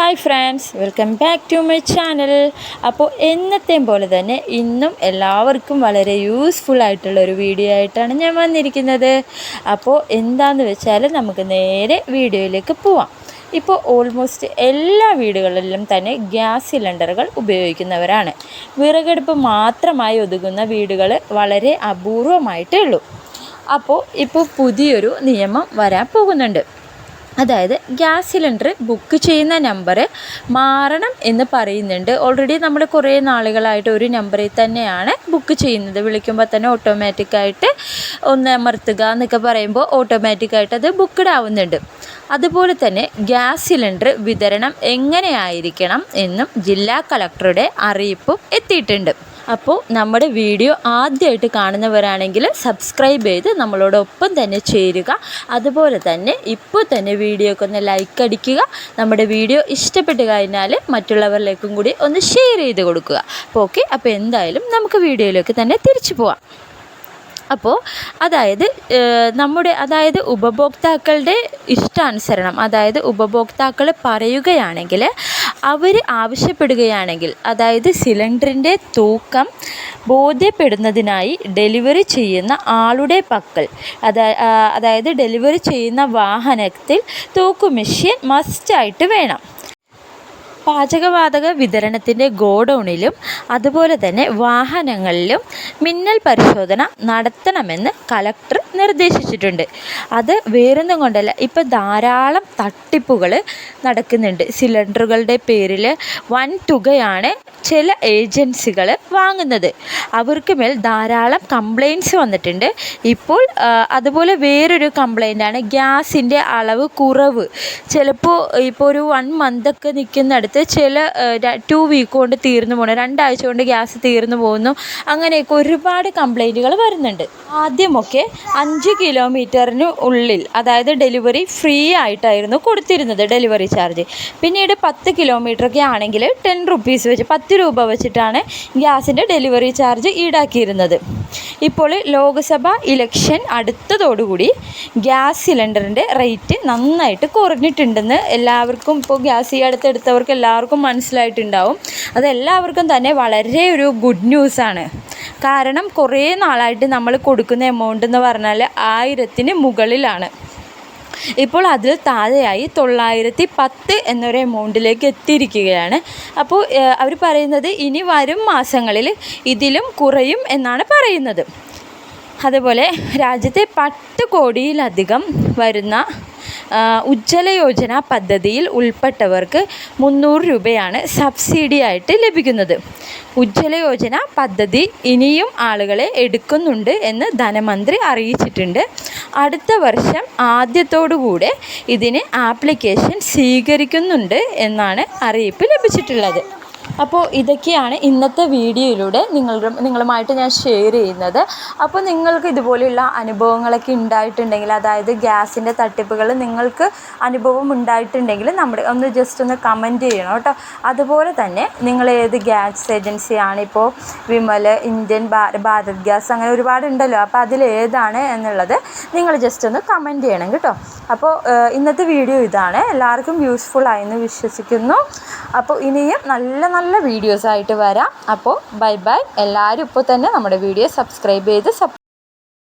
Hi friends welcome back to my channel. അപ്പോൾ എന്നത്തെയും പോലെ തന്നെ ഇന്നും എല്ലാവർക്കും വളരെ യൂസ്ഫുൾ ആയിട്ടുള്ള ഒരു വീഡിയോ ആയിട്ടാണ് ഞാൻ വന്നിരിക്കുന്നത്. അപ്പോൾ എന്താണെന്ന് വെച്ചാൽ നമുക്ക് നേരെ വീഡിയോയിലേക്ക് പോവാം. ഇപ്പോൾ ഓൾമോസ്റ്റ് എല്ലാ വീടുകളിലും തന്നെ ഗ്യാസ് സിലിണ്ടറുകൾ ഉപയോഗിക്കുന്നവരാണ്. വിറകടുപ്പ് മാത്രമായി ഒതുങ്ങുന്ന വീടുകൾ വളരെ അപൂർവമായിട്ടേ ഉള്ളൂ. അപ്പോൾ ഇപ്പോൾ പുതിയൊരു നിയമം വരാൻ പോകുന്നുണ്ട്. അതായത് ഗ്യാസ് സിലിണ്ടർ ബുക്ക് ചെയ്യുന്ന നമ്പർ മാറണം എന്ന് പറയുന്നുണ്ട്. ഓൾറെഡി നമ്മൾ കുറേ നാളുകളായിട്ട് ഒരു നമ്പറിൽ തന്നെയാണ് ബുക്ക് ചെയ്യുന്നത്. വിളിക്കുമ്പോൾ തന്നെ ഓട്ടോമാറ്റിക്കായിട്ട് ഒന്ന് അമർത്തുക എന്നൊക്കെ പറയുമ്പോൾ ഓട്ടോമാറ്റിക്കായിട്ട് അത് ബുക്ക്ഡ് ആവുന്നുണ്ട്. അതുപോലെ തന്നെ ഗ്യാസ് സിലിണ്ടർ വിതരണം എങ്ങനെയായിരിക്കണം എന്നും ജില്ലാ കളക്ടറുടെ അറിയിപ്പും എത്തിയിട്ടുണ്ട്. അപ്പോൾ നമ്മുടെ വീഡിയോ ആദ്യമായിട്ട് കാണുന്നവരാണെങ്കിൽ സബ്സ്ക്രൈബ് ചെയ്ത് നമ്മളോടൊപ്പം തന്നെ ചേരുക. അതുപോലെ തന്നെ ഇപ്പോൾ തന്നെ വീഡിയോക്ക് ഒന്ന് ലൈക്ക് അടിക്കുക. നമ്മുടെ വീഡിയോ ഇഷ്ടപ്പെട്ട് കഴിഞ്ഞാൽ മറ്റുള്ളവരിലേക്കും കൂടി ഒന്ന് ഷെയർ ചെയ്ത് കൊടുക്കുക. അപ്പോൾ ഓക്കെ അപ്പോൾ എന്തായാലും നമുക്ക് വീഡിയോയിലേക്ക് തന്നെ തിരിച്ചു പോവാം. അപ്പോൾ അതായത് നമ്മുടെ അതായത് ഉപഭോക്താക്കളുടെ ഇഷ്ടാനുസരണം അതായത് ഉപഭോക്താക്കൾ പറയുകയാണെങ്കിൽ അവർ ആവശ്യപ്പെടുകയാണെങ്കിൽ അതായത് സിലിണ്ടറിന്റെ തൂക്കം ബോധ്യപ്പെടുന്നതിനായി ഡെലിവറി ചെയ്യുന്ന ആളുടെ പക്കൽ അതായത് ഡെലിവറി ചെയ്യുന്ന വാഹനത്തിൽ തൂക്കു മെഷീൻ മസ്റ്റായിട്ട് വേണം. പാചകവാതക വിതരണത്തിന്റെ ഗോഡൗണിലും അതുപോലെ തന്നെ വാഹനങ്ങളിലും മിന്നൽ പരിശോധന നടത്തണമെന്ന് കലക്ടർ നിർദ്ദേശിച്ചിട്ടുണ്ട്. അത് വേറൊന്നും കൊണ്ടല്ല ഇപ്പം ധാരാളം തട്ടിപ്പുകൾ നടക്കുന്നുണ്ട്. സിലിണ്ടറുകളുടെ പേരിൽ വൻ തുകയാണ് ചില ഏജൻസികൾ വാങ്ങുന്നത്. അവർക്ക് മേൽ ധാരാളം കംപ്ലയിന്റ്സ് വന്നിട്ടുണ്ട്. ഇപ്പോൾ അതുപോലെ വേറൊരു കംപ്ലയിന്റാണ് ഗ്യാസിന്റെ അളവ് കുറവ്. ചിലപ്പോൾ ഇപ്പോൾ ഒരു വൺ മന്തൊക്കെ നിൽക്കുന്നിടത്ത് ചില ടു വീക്ക് കൊണ്ട് തീർന്നു പോകണം രണ്ടാഴ്ച കൊണ്ട് ഗ്യാസ് തീർന്നു പോകുന്നു. അങ്ങനെയൊക്കെ ഒരുപാട് കംപ്ലയിന്റുകൾ വരുന്നുണ്ട്. ആദ്യമൊക്കെ അഞ്ച് കിലോമീറ്ററിന് ഉള്ളിൽ അതായത് ഡെലിവറി ഫ്രീ ആയിട്ടായിരുന്നു കൊടുത്തിരുന്നത് ഡെലിവറി ചാർജ്. പിന്നീട് പത്ത് കിലോമീറ്ററൊക്കെ ആണെങ്കിൽ ടെൻ റുപ്പീസ് വെച്ച് പത്ത് രൂപ വെച്ചിട്ടാണ് ഗ്യാസിന്റെ ഡെലിവറി ചാർജ് ഈടാക്കിയിരുന്നത്. ഇപ്പോൾ ലോക്സഭ ഇലക്ഷൻ അടുത്തതോടുകൂടി ഗ്യാസ് സിലിണ്ടറിന്റെ റേറ്റ് നന്നായിട്ട് കുറഞ്ഞിട്ടുണ്ടെന്ന് എല്ലാവർക്കും ഇപ്പോൾ ഗ്യാസ് ഈ അടുത്തെടുത്തവർക്ക് എല്ലാവർക്കും മനസ്സിലായിട്ടുണ്ടാവും. അതെല്ലാവർക്കും തന്നെ വളരെ ഒരു ഗുഡ് ന്യൂസാണ് കാരണം കുറേ നാളായിട്ട് നമ്മൾ കൊടുക്കുന്ന എമൗണ്ട് എന്ന് പറഞ്ഞാൽ ആയിരത്തിന് മുകളിലാണ്. ഇപ്പോൾ അതിൽ താഴെയായി തൊള്ളായിരത്തി പത്ത് എന്നൊരു എമൗണ്ടിലേക്ക് എത്തിയിരിക്കുകയാണ്. അപ്പോൾ അവർ പറയുന്നത് ഇനി വരും മാസങ്ങളിൽ ഇതിലും കുറയും എന്നാണ് പറയുന്നത്. അതുപോലെ രാജ്യത്തെ പത്ത് കോടിയിലധികം വരുന്ന ഉജ്ജ്വല യോജന പദ്ധതിയിൽ ഉൾപ്പെട്ടവർക്ക് മുന്നൂറ് രൂപയാണ് സബ്സിഡി ആയിട്ട് ലഭിക്കുന്നത്. ഉജ്ജ്വല യോജന പദ്ധതി ഇനിയും ആളുകളെ എടുക്കുന്നുണ്ട് എന്ന് ധനമന്ത്രി അറിയിച്ചിട്ടുണ്ട്. അടുത്ത വർഷം ആദ്യത്തോടുകൂടെ ഇതിന് ആപ്ലിക്കേഷൻ സ്വീകരിക്കുന്നുണ്ട് എന്നാണ് അറിയിപ്പ് ലഭിച്ചിട്ടുള്ളത്. അപ്പോൾ ഇതൊക്കെയാണ് ഇന്നത്തെ വീഡിയോയിലൂടെ നിങ്ങളുടെ നിങ്ങളുമായിട്ട് ഞാൻ ഷെയർ ചെയ്യുന്നത്. അപ്പോൾ നിങ്ങൾക്ക് ഇതുപോലെയുള്ള അനുഭവങ്ങളൊക്കെ ഉണ്ടായിട്ടുണ്ടെങ്കിൽ അതായത് ഗ്യാസിന്റെ തട്ടിപ്പുകൾ നിങ്ങൾക്ക് അനുഭവം ഉണ്ടായിട്ടുണ്ടെങ്കിൽ നമ്മുടെ ഒന്ന് ജസ്റ്റ് ഒന്ന് കമന്റ് ചെയ്യണം കേട്ടോ. അതുപോലെ തന്നെ നിങ്ങൾ ഏത് ഗ്യാസ് ഏജൻസിയാണ് ഇപ്പോൾ വിമൽ ഇന്ത്യൻ ഭാരത് ഗ്യാസ് അങ്ങനെ ഒരുപാട് ഉണ്ടല്ലോ അപ്പോൾ അതിലേതാണ് എന്നുള്ളത് നിങ്ങൾ ജസ്റ്റ് ഒന്ന് കമന്റ് ചെയ്യണം കേട്ടോ. അപ്പോൾ ഇന്നത്തെ വീഡിയോ ഇതാണ്. എല്ലാവർക്കും യൂസ്ഫുൾ ആയെന്ന് വിശ്വസിക്കുന്നു. അപ്പോൾ ഇനിയും നല്ല നല്ല വീഡിയോസായിട്ട് വരാം. അപ്പോൾ ബൈ ബൈ എല്ലാവരും ഇപ്പോൾ തന്നെ നമ്മുടെ വീഡിയോ സബ്സ്ക്രൈബ് ചെയ്ത് സപ്പ്